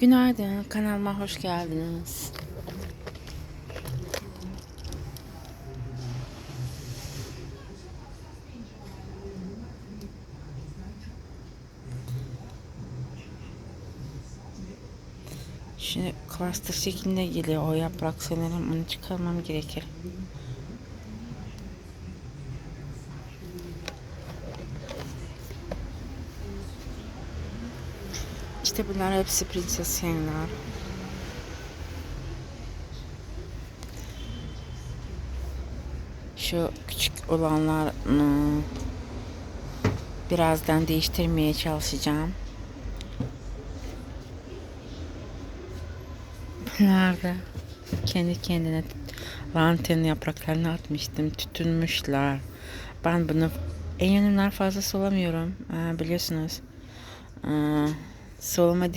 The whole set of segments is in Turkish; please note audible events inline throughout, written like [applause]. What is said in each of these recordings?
Günaydın, kanalıma hoş geldiniz. Şimdi cluster şeklinde geliyor o yaprak sanırım onu çıkarmam gerekir. İşte bunlar hepsi prenses yayınlar. Şu küçük olanlar birazdan değiştirmeye çalışacağım. Bunlar kendi kendine lantern yapraklarını atmıştım. Tütünmüşler. Ben bunu en yanımlar fazla solamıyorum. Aa, biliyorsunuz. Aa, solama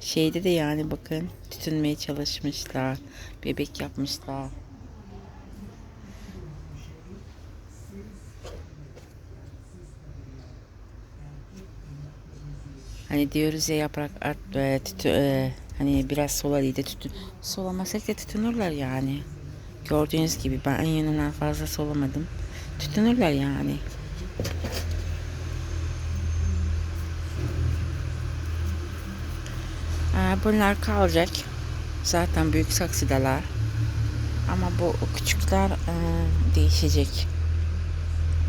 şeyde de yani bakın tütünmeye çalışmışlar. Bebek yapmışlar. Hani diyoruz ya yaprak at, e, tütü, e, hani biraz sola değil de tütün. Solamasak da tütünürler yani. Gördüğünüz gibi ben en yanından fazla solamadım. Tütünürler yani. Aa, bunlar kalacak. Zaten büyük saksıdalar. Ama bu küçükler e, değişecek.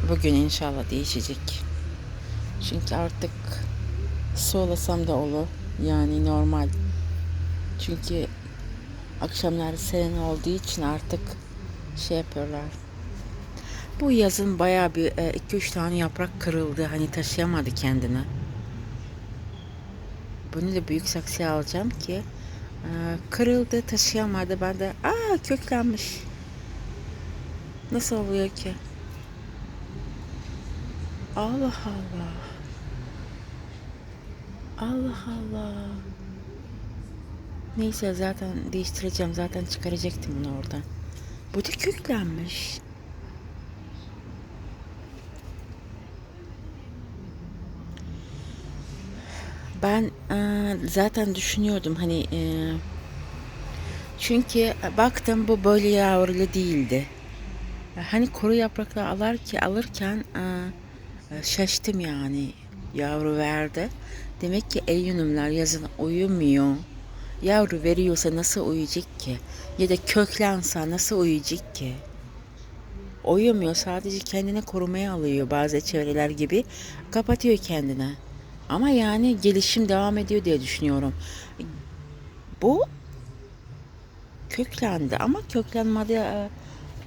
Bugün inşallah değişecek. Çünkü artık solasam da olur. Yani normal. Çünkü akşamları serin olduğu için artık şey yapıyorlar. Bu yazın bayağı bir 2-3 tane yaprak kırıldı. Hani taşıyamadı kendini. Bunu da büyük saksıya alacağım ki e, kırıldı taşıyamadı. Ben de aa köklenmiş. Nasıl oluyor ki? Allah Allah. Allah Allah. Neyse zaten değiştireceğim. Zaten çıkaracaktım bunu oradan. Bu da köklenmiş. Ben e, zaten düşünüyordum hani e, çünkü baktım bu böyle yavrulu değildi. Hani kuru yapraklar alır ki alırken e, şaştım yani yavru verdi. Demek ki eyyunumlar yazın uyumuyor. Yavru veriyorsa nasıl uyuyacak ki? Ya da köklense nasıl uyuyacak ki? Uyumuyor sadece kendini korumaya alıyor bazı çevreler gibi. Kapatıyor kendine. Ama yani gelişim devam ediyor diye düşünüyorum. Bu köklendi ama köklenmede e,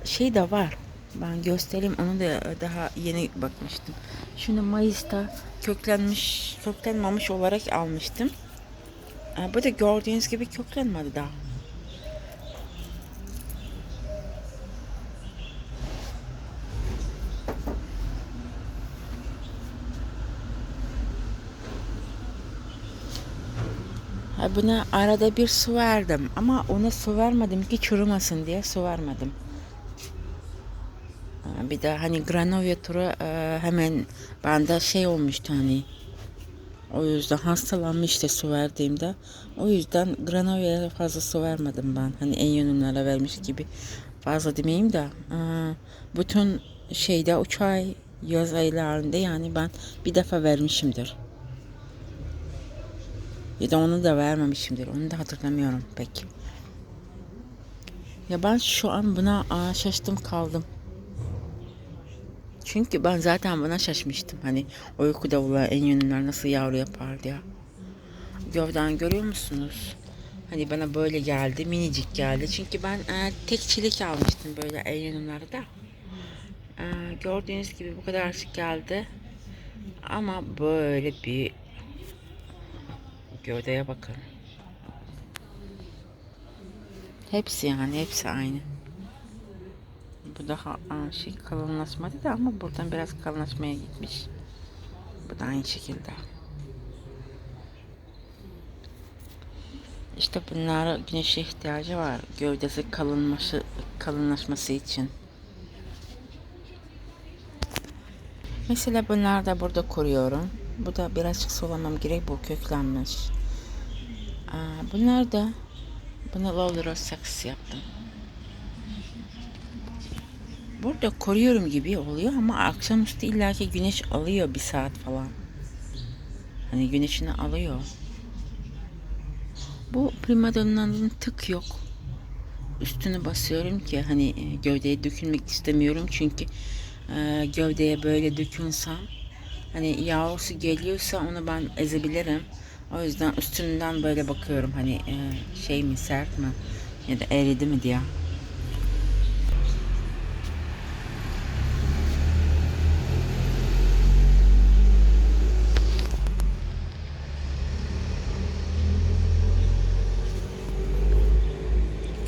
şey de var. Ben göstereyim onu da daha yeni bakmıştım. Şunu Mayıs'ta köklenmiş, köklenmemiş olarak almıştım. E, Bu da gördüğünüz gibi köklenmedi daha. Buna arada bir su verdim ama ona su vermedim ki çürümesin diye su vermedim. Ha, Bir de hani granovya turu e, hemen bende şey olmuştu hani o yüzden hastalanmıştı su verdiğimde. O yüzden granovya'ya fazla su vermedim ben. Hani en yönümlere vermiş gibi fazla demeyeyim de e, bütün şeyde üç ay yaz aylarında yani ben bir defa vermişimdir. Ya da onu da vermemişimdir. Onu da hatırlamıyorum pek. Ya ben şu an buna aa, şaştım kaldım. Çünkü ben zaten buna şaşmıştım. Hani uyku davulu en yönler nasıl yavru yapar diye. Gövden görüyor musunuz? Hani bana böyle geldi, minicik geldi. Çünkü ben e, tek çelik almıştım böyle en yönlerde. E, gördüğünüz gibi bu kadar geldi. Ama böyle bir Gövdeye bakın. Hepsi yani hepsi aynı. Bu daha şey kalınlaşmadı da ama buradan biraz kalınlaşmaya gitmiş. Bu da aynı şekilde. İşte bunlara güneşe ihtiyacı var. Gövdesi kalınması, kalınlaşması için. Mesela bunlar da burada kuruyorum. Bu da birazcık sulamam gerek. Bu köklenmiş. Bunlar da buna Lowler saksı yaptım. Burada koruyorum gibi oluyor ama akşamüstü illaki güneş alıyor bir saat falan. Hani güneşini alıyor. Bu primadonna'nın tık yok. Üstüne basıyorum ki hani e, gövdeye dökülmek istemiyorum çünkü e, gövdeye böyle dökünsem hani yavrusu geliyorsa onu ben ezebilirim. O yüzden üstünden böyle bakıyorum hani e, şey mi sert mi ya da eridi mi diye.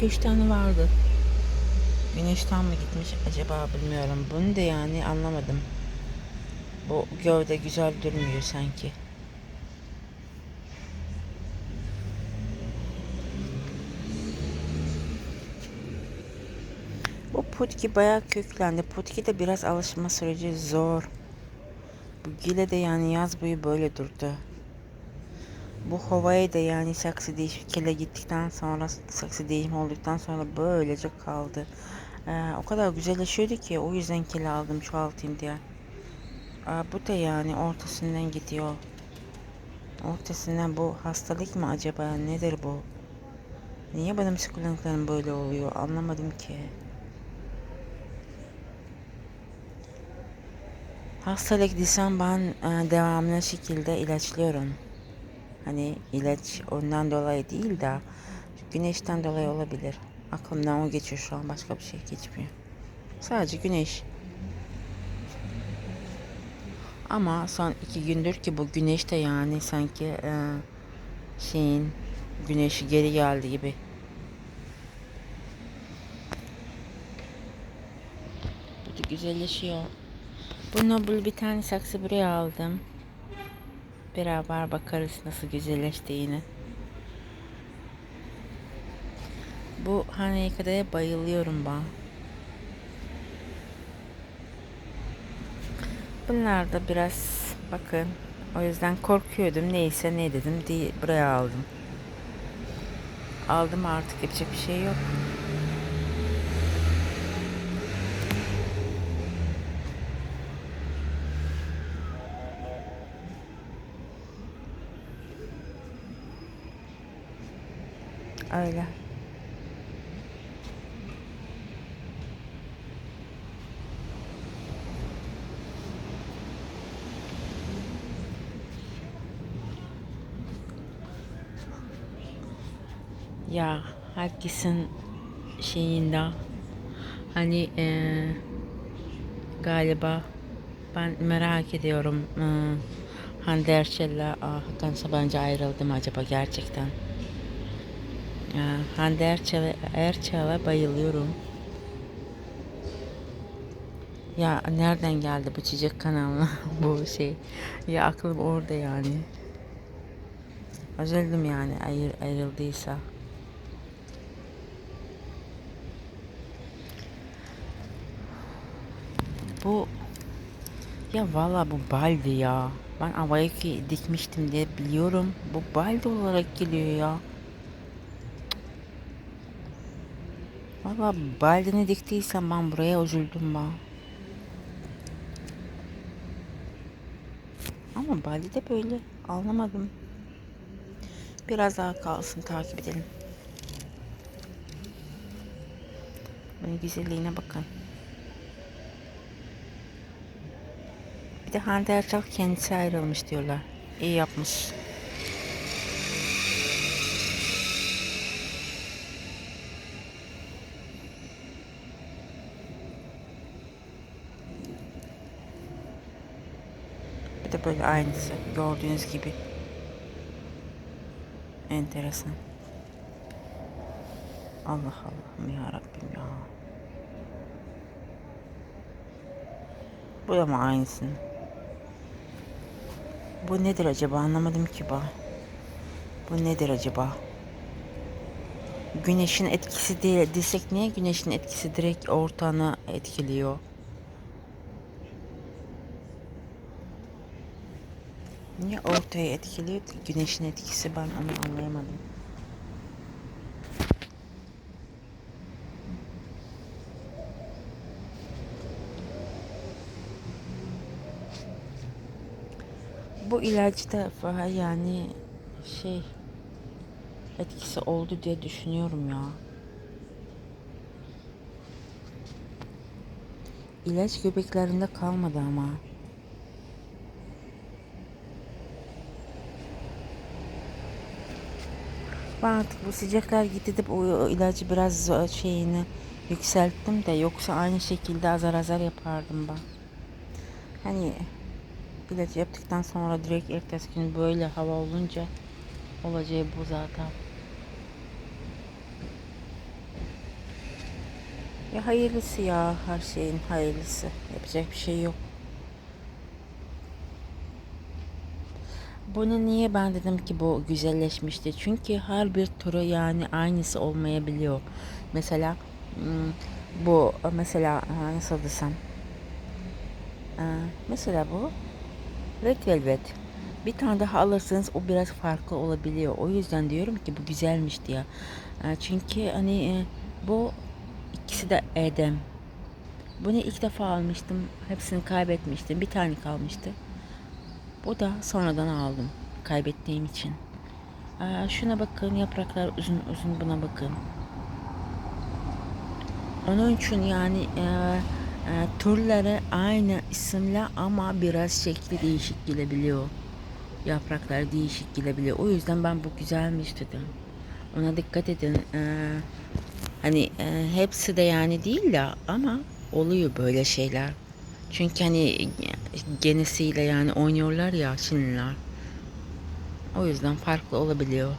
Üç tane vardı. Güneşten mi gitmiş acaba bilmiyorum. Bunu da yani anlamadım. Bu gövde güzel durmuyor sanki. Bu putki bayağı köklendi. Putki de biraz alışma süreci zor. Bu gile de yani yaz boyu böyle durdu. Bu havaya da yani saksı değişikliğe gittikten sonra saksı değişimi olduktan sonra böylece kaldı. Ee, o kadar güzelleşiyordu ki o yüzden kilo aldım çoğaltayım diye. Aa, bu da yani ortasından gidiyor. Ortasından bu hastalık mı acaba nedir bu? Niye benim sukulentlerim böyle oluyor anlamadım ki. Hastalık desem ben e, devamlı şekilde ilaçlıyorum. Hani ilaç ondan dolayı değil de güneşten dolayı olabilir. Aklımdan o geçiyor şu an başka bir şey geçmiyor. Sadece güneş. Ama son iki gündür ki bu güneş de yani sanki e, şeyin güneşi geri geldi gibi. Bu da güzelleşiyor. Bu Nobel bir tane saksı buraya aldım. Beraber bakarız nasıl güzelleştiğini. Bu Haneka'ya bayılıyorum ben. Bunlar biraz bakın. O yüzden korkuyordum. Neyse ne dedim diye buraya aldım. Aldım artık yapacak bir şey yok. Öyle. Ya herkesin şeyinde hani eee, galiba ben merak ediyorum eee, Hande Erçel'le Hakan Sabancı ayrıldı mı acaba gerçekten? Ya, Hande Erçel'e Erçel'e bayılıyorum. Ya nereden geldi bu çiçek kanalına [laughs] bu şey? Ya aklım orada yani. Üzüldüm yani ayır, ayrıldıysa. Bu ya valla bu baldi ya. Ben Avayaki dikmiştim diye biliyorum. Bu baldi olarak geliyor ya. Valla baldini diktiysem ben buraya üzüldüm ben. Ama baldi de böyle anlamadım. Biraz daha kalsın takip edelim. Bunun güzelliğine bakın. Bir de Hande Erçel kendisi ayrılmış diyorlar. İyi yapmış. Bir de böyle aynısı gördüğünüz gibi. Enteresan. Allah Allah'ım ya Rabbim ya. Bu da mı aynısın? Bu nedir acaba anlamadım ki ben. Bu nedir acaba? Güneşin etkisi değil desek niye güneşin etkisi direkt ortağını etkiliyor? Niye ortaya etkiliyor? Güneşin etkisi ben onu anlayamadım. Bu falan yani şey etkisi oldu diye düşünüyorum ya. İlaç göbeklerinde kalmadı ama. Ben artık bu sıcaklar gitti de o ilacı biraz zo- şeyini yükselttim de yoksa aynı şekilde azar azar yapardım ben. Hani ilacı yaptıktan sonra direkt ertesi gün böyle hava olunca olacağı bu zaten. Ya hayırlısı ya her şeyin hayırlısı. Yapacak bir şey yok. Bunu niye ben dedim ki bu güzelleşmişti? Çünkü her bir türü yani aynısı olmayabiliyor. Mesela hmm, bu mesela nasıl desem mesela bu Red Velvet. Bir tane daha alırsanız o biraz farklı olabiliyor. O yüzden diyorum ki bu güzelmiş diye. Ee, çünkü hani e, bu ikisi de Edem. Bunu ilk defa almıştım. Hepsini kaybetmiştim. Bir tane kalmıştı. Bu da sonradan aldım. Kaybettiğim için. Aa, şuna bakın yapraklar uzun uzun buna bakın. Onun için yani e, türleri aynı isimle ama biraz şekli değişik gelebiliyor. Yapraklar değişik gelebiliyor. O yüzden ben bu güzelmiş dedim. Ona dikkat edin. E, hani e, hepsi de yani değil de ama oluyor böyle şeyler. Çünkü hani genesiyle yani oynuyorlar ya Çinliler. O yüzden farklı olabiliyor.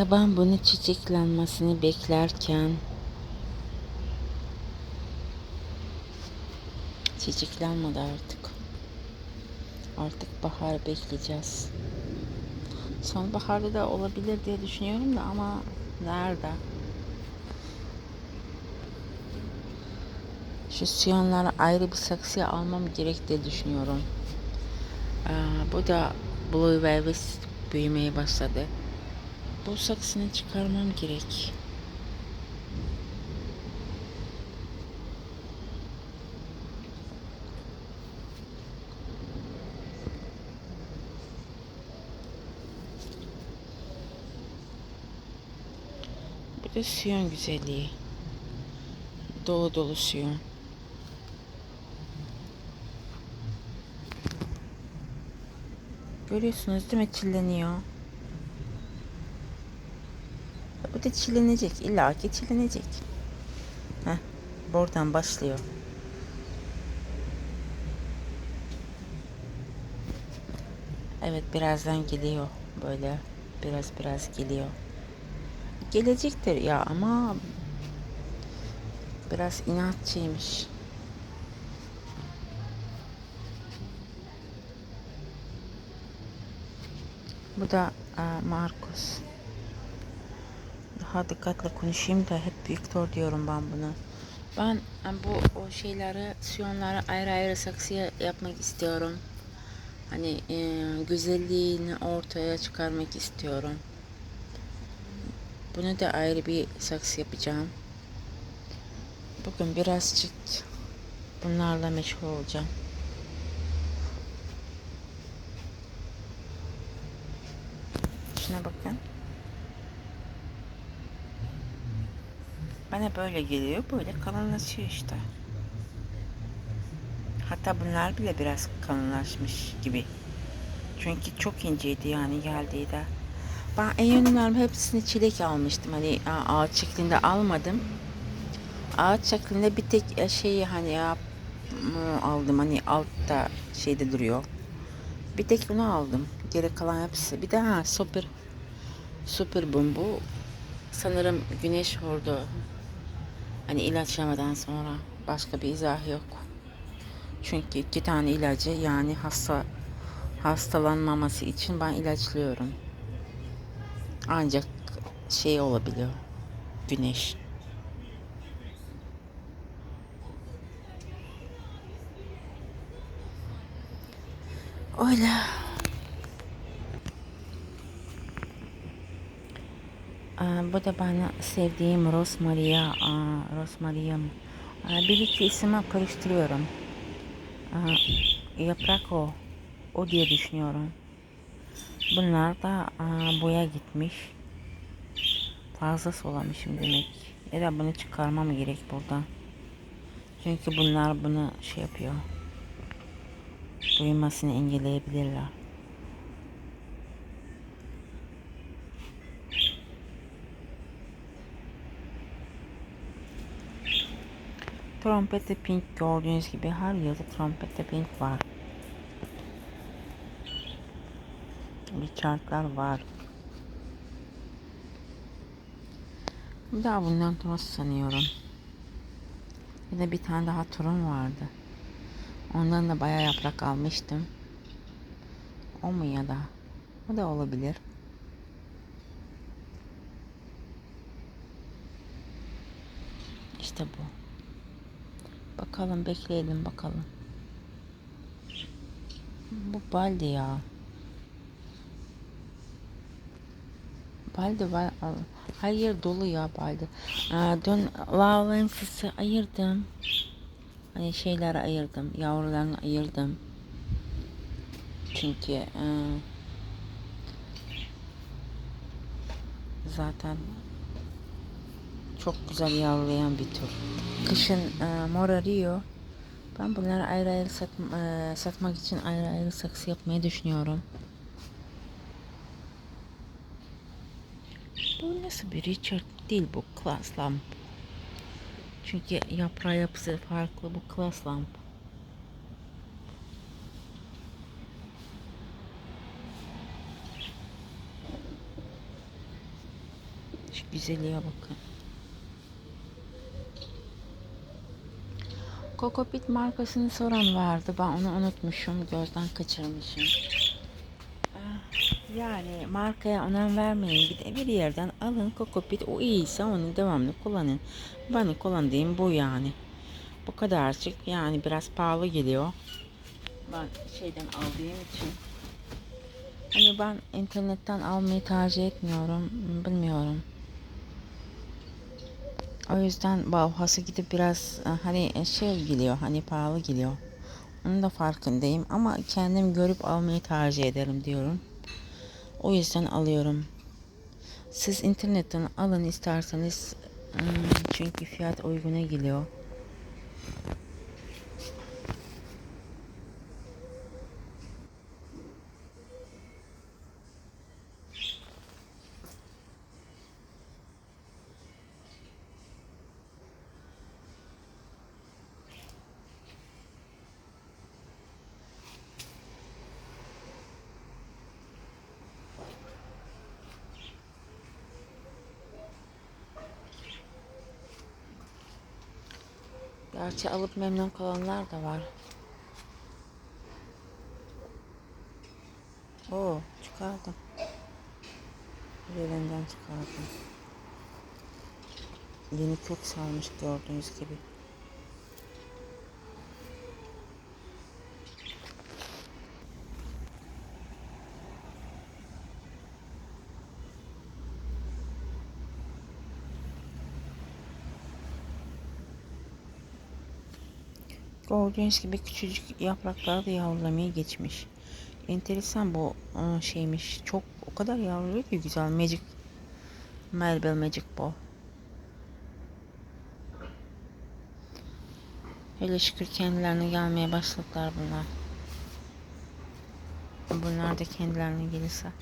Ya ben bunu çiçeklenmesini beklerken çiçeklenmedi artık. Artık bahar bekleyeceğiz. Sonbaharda da olabilir diye düşünüyorum da ama nerede? Şu siyonları ayrı bir saksıya almam gerek diye düşünüyorum. Aa, bu da Blue Velvet büyümeye başladı. Bu saksını çıkarmam gerek. Bu da siyon güzelliği. Dolu dolu siyon. Görüyorsunuz değil mi çilleniyor. Da çillenecek. İlla ki çillenecek. Heh, buradan başlıyor. Evet birazdan geliyor. Böyle biraz biraz geliyor. Gelecektir ya ama biraz inatçıymış. Bu da e, Marcos. Daha dikkatli konuşayım da hep Victor diyorum ben bunu. Ben bu o şeyleri, siyonları ayrı ayrı saksıya yapmak istiyorum. Hani e, güzelliğini ortaya çıkarmak istiyorum. Bunu da ayrı bir saksı yapacağım. Bugün birazcık bunlarla meşgul olacağım. Şuna bakın. Bana böyle geliyor. Böyle kalınlaşıyor işte. Hatta bunlar bile biraz kalınlaşmış gibi. Çünkü çok inceydi yani geldiğinde. Ben en yönümlerim hepsini çilek almıştım. Hani ağaç şeklinde almadım. Ağaç şeklinde bir tek şeyi hani ya aldım. Hani altta şeyde duruyor. Bir tek bunu aldım. Geri kalan hepsi. Bir de ha super super bumbu. Sanırım güneş vurdu. Hani ilaçlamadan sonra başka bir izah yok. Çünkü iki tane ilacı yani hasta hastalanmaması için ben ilaçlıyorum. Ancak şey olabiliyor. Güneş. Öyle. Aa, bu da bana sevdiğim Rosmaria, aa, Rosmaria'm. Aa, bir iki ismi karıştırıyorum. Aa, yaprak o. O diye düşünüyorum. Bunlar da boya gitmiş. Fazla sulamışım demek. Ya da bunu çıkarmam gerek buradan. Çünkü bunlar bunu şey yapıyor. Büyümesini engelleyebilirler. Trompette pink gördüğünüz gibi her yılda trompette pink var. Richard'lar var. Bir daha bundan toz sanıyorum. Bir de bir tane daha turun vardı. Ondan da bayağı yaprak almıştım. O mu ya da? O da olabilir. İşte bu. Bakalım bekleyelim bakalım. Bu baldi ya. Baldi var. Hayır dolu ya baldi. Aa, dün Lawrence'ı ayırdım. Hani şeyleri ayırdım. Yavrularını ayırdım. Çünkü e, zaten çok güzel yavrulayan bir tür. Kışın e, morarıyor. Ben bunları ayrı ayrı sat, e, satmak için ayrı ayrı saksı yapmayı düşünüyorum. Bu nasıl bir Richard değil bu Class Lamp. Çünkü yaprağı yapısı farklı bu Class Lamp. Şu güzelliğe bakın. Kokopit markasını soran vardı. Ben onu unutmuşum. Gözden kaçırmışım. Ah, Yani markaya önem vermeyin. Bir bir yerden alın kokopit. O iyiyse onu devamlı kullanın. Benim kullandığım bu yani. Bu kadarcık. Yani biraz pahalı geliyor. Ben şeyden aldığım için. Hani ben internetten almayı tercih etmiyorum. Bilmiyorum. O yüzden Bauhaus'a gidip biraz e, hani şey geliyor hani pahalı geliyor. Onun da farkındayım ama kendim görüp almayı tercih ederim diyorum. O yüzden alıyorum. Siz internetten alın isterseniz hmm, çünkü fiyat uyguna geliyor. Gerçi alıp memnun kalanlar da var. Oo çıkardım. Elinden çıkardım. Yeni kök salmış gördüğünüz gibi. Gördüğünüz gibi küçücük yapraklar da yavrulamaya geçmiş. Enteresan bu ıı, şeymiş. Çok o kadar yavruluyor ki güzel. Magic Melbel Magic bu. Hele şükür kendilerine gelmeye başladılar bunlar. Bunlar da kendilerine gelirse.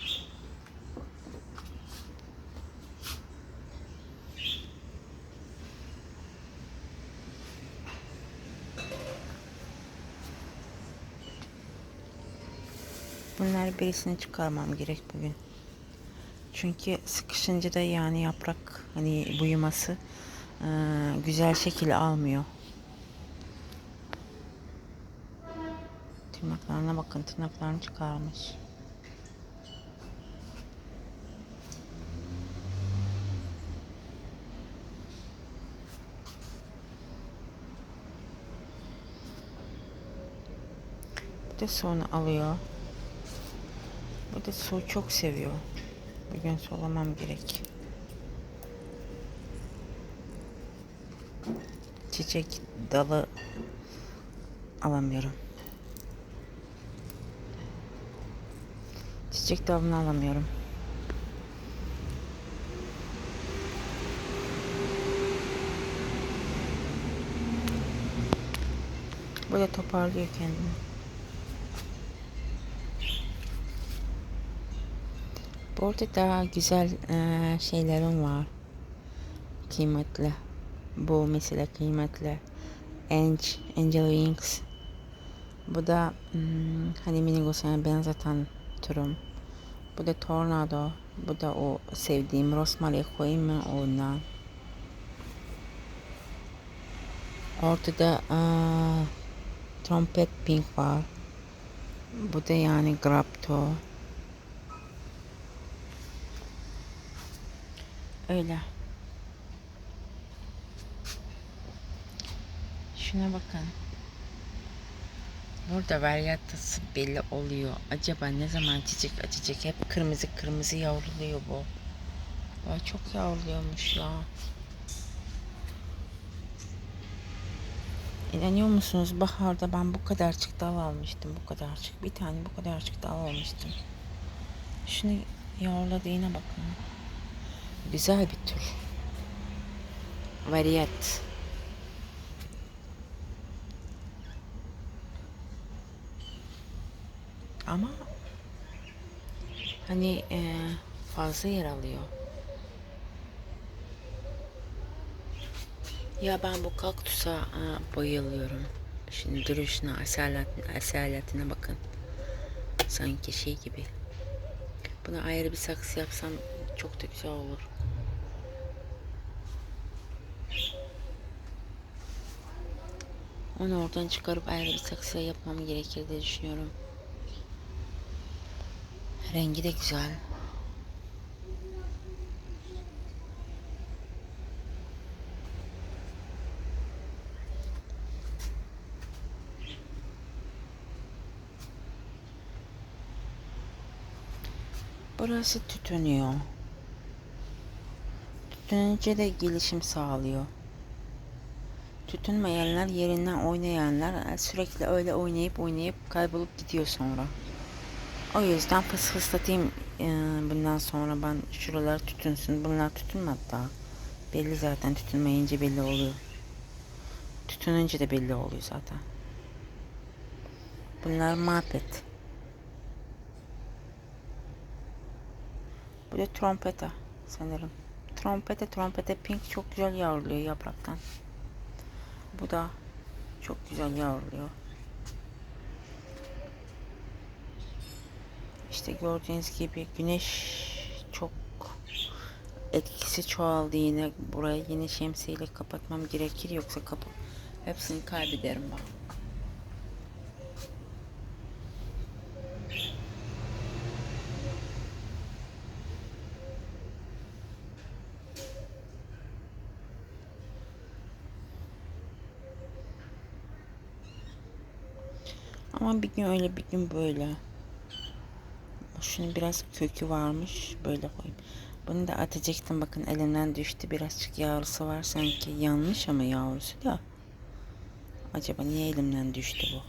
ürünler birisini çıkarmam gerek bugün. Çünkü sıkışınca da yani yaprak hani buyaması e, güzel şekil almıyor. Tırnaklarına bakın tırnaklarını çıkarmış. Bir de sonra alıyor. Bu da su çok seviyor. Bugün solamam gerek. Çiçek dalı alamıyorum. Çiçek dalını alamıyorum. Da toparlıyor kendini. Burada daha güzel eee, şeylerim var. Kıymetli. Bu mesela kıymetli. Angel, Angel Wings. Bu da hmm, hani minigosuna benzeten türüm. Bu da Tornado. Bu da o sevdiğim Rosemary koyayım mı ondan. Ortada eee, trompet pink var. Bu da yani Grapto. Öyle. Şuna bakın. Burada varyatası belli oluyor. Acaba ne zaman çiçek açacak? Hep kırmızı kırmızı yavruluyor bu. Vay çok yavruluyormuş ya. İnanıyor musunuz? Baharda ben bu kadarcık dal almıştım. Bu kadarcık. Bir tane bu kadarcık dal almıştım. Şunu yavruladığına bakın. Güzel bir tür. Variyat. Ama hani e, fazla yer alıyor. Ya ben bu kaktüsa e, bayılıyorum. Şimdi duruşuna, asaletine, asaletine bakın. Sanki şey gibi. Buna ayrı bir saksı yapsam çok da güzel olur. Onu oradan çıkarıp ayrı bir saksı yapmam gerekir diye düşünüyorum. Rengi de güzel. Burası tütünüyor. Tütününce de gelişim sağlıyor. Tütünmeyenler yerinden oynayanlar sürekli öyle oynayıp oynayıp kaybolup gidiyor sonra. O yüzden fıs fıslatayım e, bundan sonra ben şuralar tütünsün. Bunlar tütünmedi daha. Belli zaten tütünmeyince belli oluyor. Tütününce de belli oluyor zaten. Bunlar muhabbet. Bu da trompeta sanırım. Trompete trompete pink çok güzel yavruluyor yapraktan. Bu da çok güzel yavruluyor. İşte gördüğünüz gibi güneş çok etkisi çoğaldı yine. Burayı yine şemsiyeyle kapatmam gerekir yoksa kapı hepsini kaybederim ben. Ama bir gün öyle bir gün böyle. Şunun biraz kökü varmış. Böyle koyayım. Bunu da atacaktım. Bakın elimden düştü. Birazcık yavrusu var sanki. Yanmış ama yavrusu da. Acaba niye elimden düştü bu?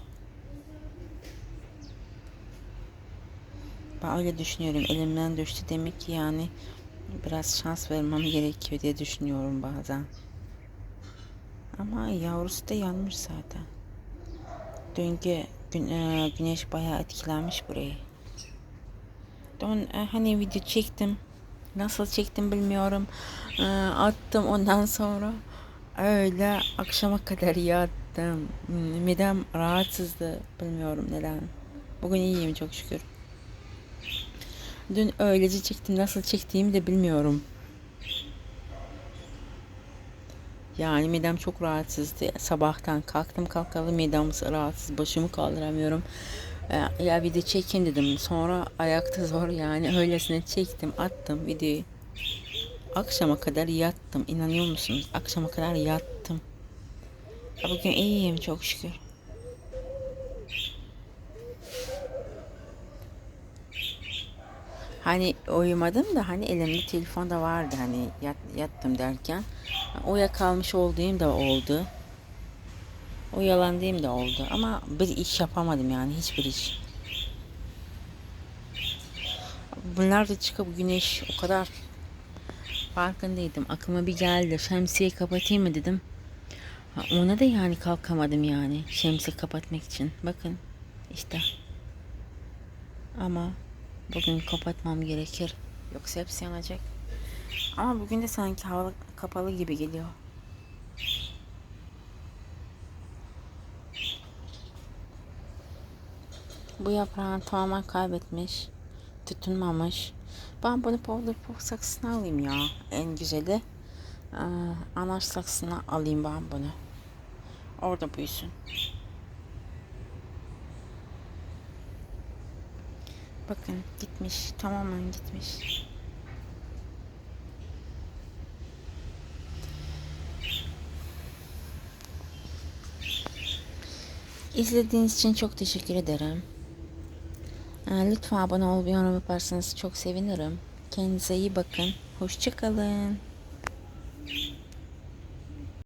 Ben öyle düşünüyorum. Elimden düştü demek ki yani biraz şans vermem gerekiyor diye düşünüyorum bazen. Ama yavrusu da yanmış zaten. Dünkü e, güneş bayağı etkilenmiş burayı. Dün e, hani video çektim. Nasıl çektim bilmiyorum. E, attım ondan sonra öyle akşama kadar yattım. Midem rahatsızdı. Bilmiyorum neden. Bugün iyiyim çok şükür. Dün öylece çektim. Nasıl çektiğimi de bilmiyorum. Yani midem çok rahatsızdı. Sabahtan kalktım kalkalı midem rahatsız. Başımı kaldıramıyorum. Ee, Ya video çekeyim dedim. Sonra ayakta [laughs] zor yani öylesine çektim attım videoyu. Akşama kadar yattım. İnanıyor musunuz? Akşama kadar yattım. Ya Bugün iyiyim çok şükür. Hani uyumadım da hani elimde telefon da vardı hani yat, yattım derken. Uyuyakalmış olduğum da oldu. Uyalandığım da oldu ama bir iş yapamadım yani hiçbir iş. Bunlar da çıkıp güneş o kadar farkındaydım. Aklıma bir geldi. Şemsiyeyi kapatayım mı dedim. Ona da yani kalkamadım yani. Şemsiye kapatmak için. Bakın işte. Ama bugün kapatmam gerekir. Yoksa hepsi yanacak. Ama bugün de sanki hava kapalı gibi geliyor. Bu yaprağın tamamen kaybetmiş. Tutunmamış. Ben bunu powder puff saksısına alayım ya. En güzeli. Ee, anaç saksısına alayım ben bunu. Orada büyüsün. Bakın gitmiş. Tamamen gitmiş. İzlediğiniz için çok teşekkür ederim. Ee, Lütfen abone olup yorum yaparsanız çok sevinirim. Kendinize iyi bakın. Hoşçakalın.